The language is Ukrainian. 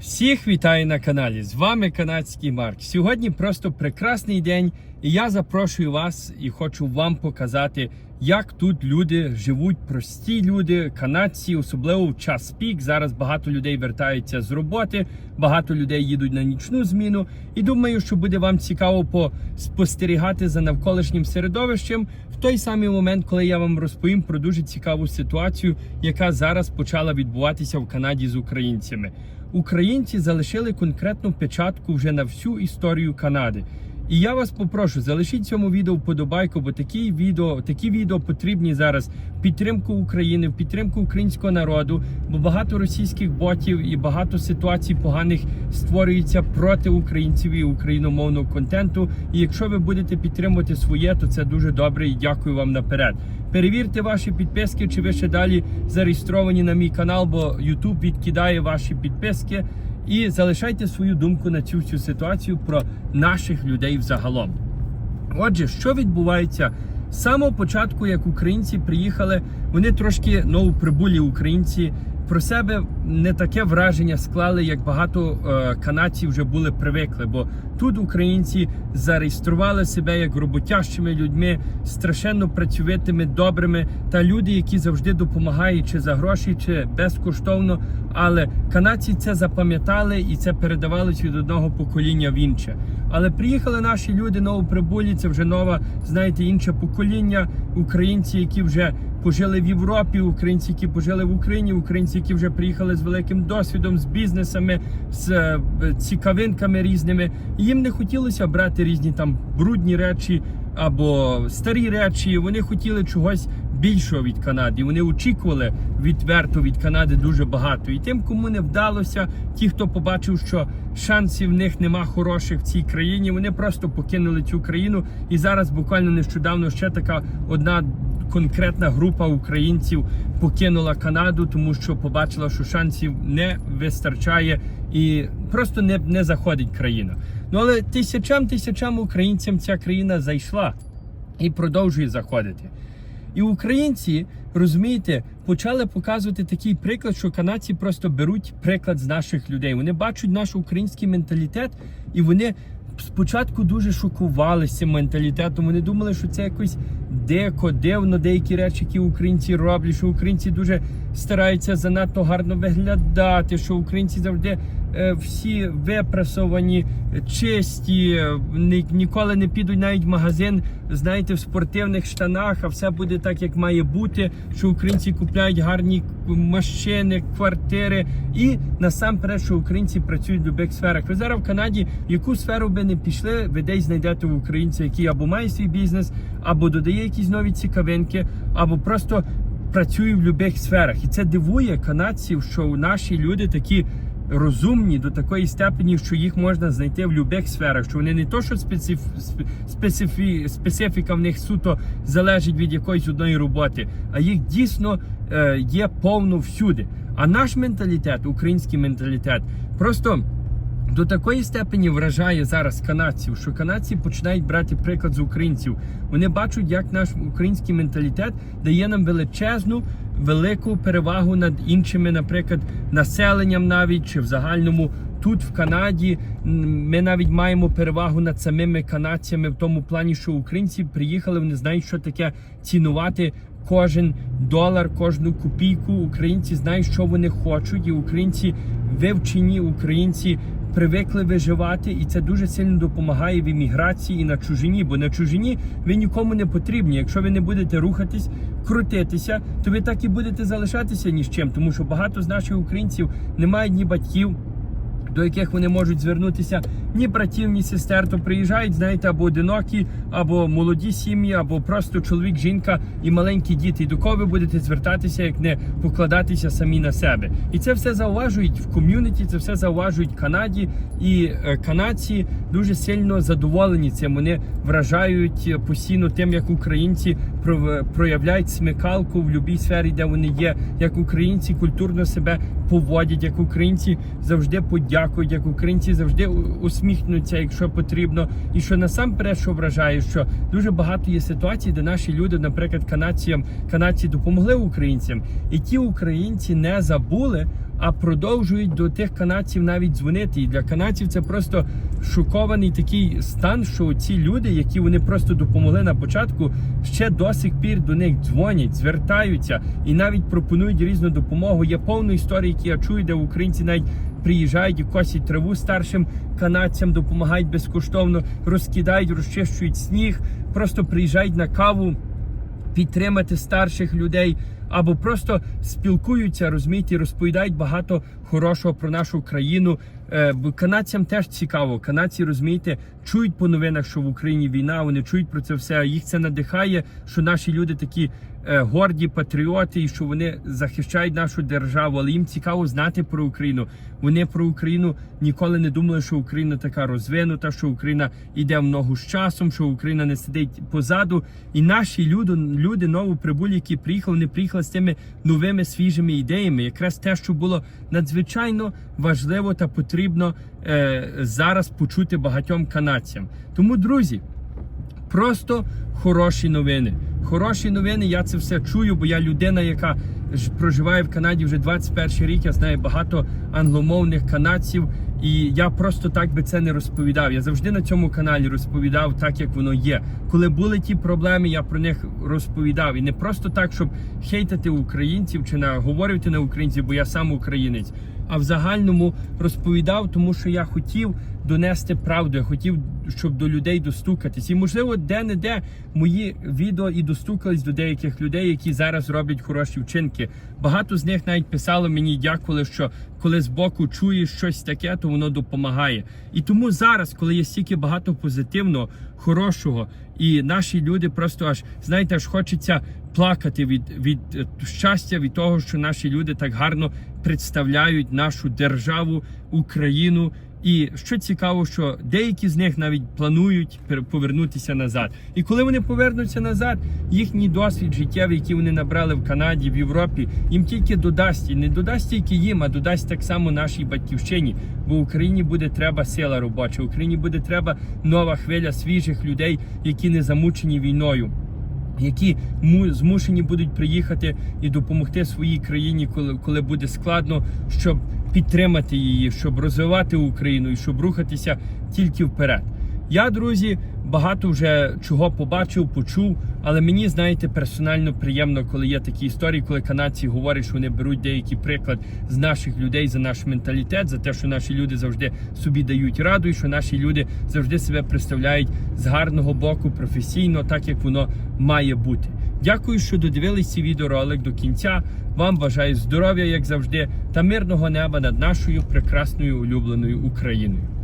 Всіх вітаю на каналі. З вами канадський Марк. Сьогодні просто прекрасний день, і я запрошую вас і хочу вам показати, як тут люди живуть, прості люди, канадці, особливо в час пік. Зараз багато людей вертаються з роботи, багато людей їдуть на нічну зміну. І думаю, що буде вам цікаво поспостерігати за навколишнім середовищем в той самий момент, коли я вам розповім про дуже цікаву ситуацію, яка зараз почала відбуватися в Канаді з українцями. Українці залишили конкретну печатку вже на всю історію Канади. І я вас попрошу, залишіть цьому відео вподобайку, бо такі відео, такі відео потрібні зараз в підтримку України, в підтримку українського народу, бо багато російських ботів і багато ситуацій поганих створюється проти українців і україномовного контенту. І якщо ви будете підтримувати своє, то це дуже добре і дякую вам наперед. Перевірте ваші підписки, чи ви ще далі зареєстровані на мій канал, бо YouTube відкидає ваші підписки. І залишайте свою думку на цю всю ситуацію про наших людей взагалом. Отже, що відбувається з самого початку, як українці приїхали, вони трошки новоприбулі українці про себе не таке враження склали, як багато е, канадців вже були привикли. Бо тут українці зареєстрували себе як роботящими людьми, страшенно працьовитими, добрими та люди, які завжди допомагають чи за гроші, чи безкоштовно. Але канадці це запам'ятали і це передавалось від одного покоління в інше. Але приїхали наші люди новоприбулі, це вже нова, знаєте, інше покоління, українці, які вже пожили в Європі, українці, які пожили в Україні, українці, які вже приїхали з великим досвідом, з бізнесами, з е, цікавинками різними. Їм не хотілося брати різні там брудні речі або старі речі. Вони хотіли чогось більшого від Канади. Вони очікували відверто від Канади дуже багато. І тим, кому не вдалося, ті, хто побачив, що шансів в них нема хороших в цій країні, вони просто покинули цю країну. І зараз буквально нещодавно ще така одна. Конкретна група українців покинула Канаду, тому що побачила, що шансів не вистачає і просто не, не заходить країна. Ну але тисячам тисячам українцям ця країна зайшла і продовжує заходити. І українці, розумієте, почали показувати такий приклад, що канадці просто беруть приклад з наших людей. Вони бачать наш український менталітет, і вони спочатку дуже шокувалися цим менталітетом. Вони думали, що це якось дико, дивно, деякі речі, які українці роблять, що українці дуже стараються занадто гарно виглядати, що українці завжди е, всі випрасовані, чисті, ні, ніколи не підуть навіть в магазин, знаєте, в спортивних штанах, а все буде так, як має бути. Що українці купляють гарні машини, квартири. І насамперед, що українці працюють в будь-яких сферах. Ви зараз в Канаді, яку сферу би не пішли, ви десь знайдете в українця, який або має свій бізнес, або додає якісь нові цікавинки, або просто працює в будь-яких сферах. І це дивує канадців, що наші люди такі розумні до такої степені, що їх можна знайти в будь-яких сферах, що вони не то, що специф... специфі... специфіка в них суто залежить від якоїсь одної роботи, а їх дійсно е, є повно всюди. А наш менталітет, український менталітет, просто. До такої степені вражає зараз канадців, що канадці починають брати приклад з українців. Вони бачать, як наш український менталітет дає нам величезну, велику перевагу над іншими, наприклад, населенням, навіть чи в загальному. Тут в Канаді ми навіть маємо перевагу над самими канадцями в тому плані, що українці приїхали, вони знають, що таке цінувати кожен долар, кожну копійку. Українці знають, що вони хочуть, і українці вивчені, українці привикли виживати, і це дуже сильно допомагає в імміграції і на чужині. Бо на чужині ви нікому не потрібні. Якщо ви не будете рухатись, крутитися, то ви так і будете залишатися ні з чим, тому що багато з наших українців не мають ні батьків. До яких вони можуть звернутися ні братів, ні сестер, то приїжджають, знаєте, або одинокі, або молоді сім'ї, або просто чоловік, жінка і маленькі діти. І до кого ви будете звертатися, як не покладатися самі на себе? І це все зауважують в ком'юніті, це все зауважують Канаді, і е, канадці дуже сильно задоволені цим. Вони вражають постійно тим, як українці проявляють смикалку в будь-якій сфері, де вони є, як українці культурно себе поводять, як українці завжди подякують, як українці завжди усміхнуться, якщо потрібно. І що насамперед, що вражає, що дуже багато є ситуацій, де наші люди, наприклад, канадцям, канадці допомогли українцям, і ті українці не забули а продовжують до тих канадців навіть дзвонити. І для канадців це просто шокований такий стан, що ці люди, які вони просто допомогли на початку, ще до сих пір до них дзвонять, звертаються і навіть пропонують різну допомогу. Є повно історії, які я чую, де українці навіть приїжджають і косять траву старшим канадцям, допомагають безкоштовно, розкидають, розчищують сніг, просто приїжджають на каву підтримати старших людей. Або просто спілкуються, розумієте, розповідають багато хорошого про нашу країну. Е, бо канадцям теж цікаво. Канадці, розумієте, чують по новинах, що в Україні війна, вони чують про це все. Їх це надихає, що наші люди такі горді патріоти, і що вони захищають нашу державу. Але їм цікаво знати про Україну. Вони про Україну ніколи не думали, що Україна така розвинута, що Україна йде в ногу з часом, що Україна не сидить позаду. І наші люди, люди новоприбулі, які приїхали, вони приїхали з тими новими свіжими ідеями. Якраз те, що було надзвичайно важливо та потрібно е, зараз почути багатьом канадцям. Тому, друзі, просто хороші новини. Хороші новини, я це все чую, бо я людина, яка проживає в Канаді вже 21 рік. Я знаю багато англомовних канадців, і я просто так би це не розповідав. Я завжди на цьому каналі розповідав так, як воно є. Коли були ті проблеми, я про них розповідав. І не просто так, щоб хейтити українців чи наговорювати на українців, бо я сам українець. А в загальному розповідав, тому що я хотів донести правду. Я хотів, щоб до людей достукатись. І можливо, де-не-де мої відео і достукались до деяких людей, які зараз роблять хороші вчинки. Багато з них навіть писало мені, дякували, що коли збоку чуєш щось таке, то воно допомагає. І тому зараз, коли є стільки багато позитивного, хорошого, і наші люди просто аж знаєте, аж хочеться плакати від, від е, щастя, від того, що наші люди так гарно представляють нашу державу, Україну. І що цікаво, що деякі з них навіть планують повернутися назад. І коли вони повернуться назад, їхній досвід життєвий, який вони набрали в Канаді, в Європі, їм тільки додасть і не додасть тільки їм, а додасть так само нашій батьківщині. Бо Україні буде треба сила робоча, Україні буде треба нова хвиля свіжих людей, які не замучені війною які му- змушені будуть приїхати і допомогти своїй країні, коли, коли буде складно, щоб підтримати її, щоб розвивати Україну і щоб рухатися тільки вперед. Я, друзі, багато вже чого побачив, почув, але мені, знаєте, персонально приємно, коли є такі історії, коли канадці говорять, що вони беруть деякий приклад з наших людей за наш менталітет, за те, що наші люди завжди собі дають раду, і що наші люди завжди себе представляють з гарного боку, професійно, так як воно має бути. Дякую, що додивились цей відеоролик до кінця. Вам бажаю здоров'я, як завжди, та мирного неба над нашою прекрасною улюбленою Україною.